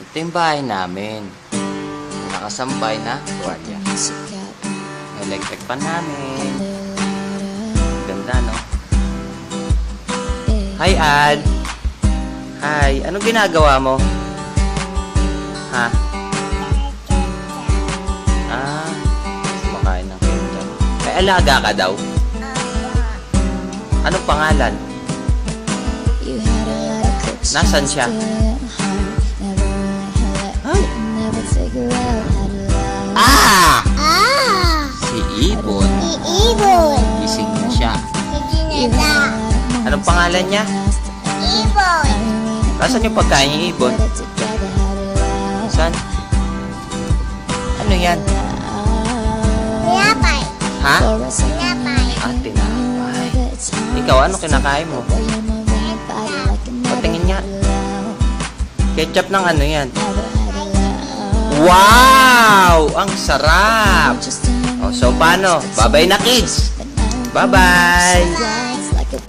Ito yung bahay namin. Nakasampay na tuwalya. Electric pan namin. Ganda, no? Hi, Ad. Hi. Anong ginagawa mo? Ha? Ah, kumakain ng ketchup. May alaga ka daw? Anong pangalan? Nasaan siya? Iibon! Gising na siya. Hindi na Anong pangalan niya? Ibon! Nasaan yung pagkain ni Ibon? Saan? Ano yan? Tinapay! Ha? Tinapay! Ah, tinapay. Ikaw, ano kinakain mo? Patingin nga. Ketchup ng ano yan? Wow! Ang sarap! So paano? Bye-bye na kids! Bye-bye!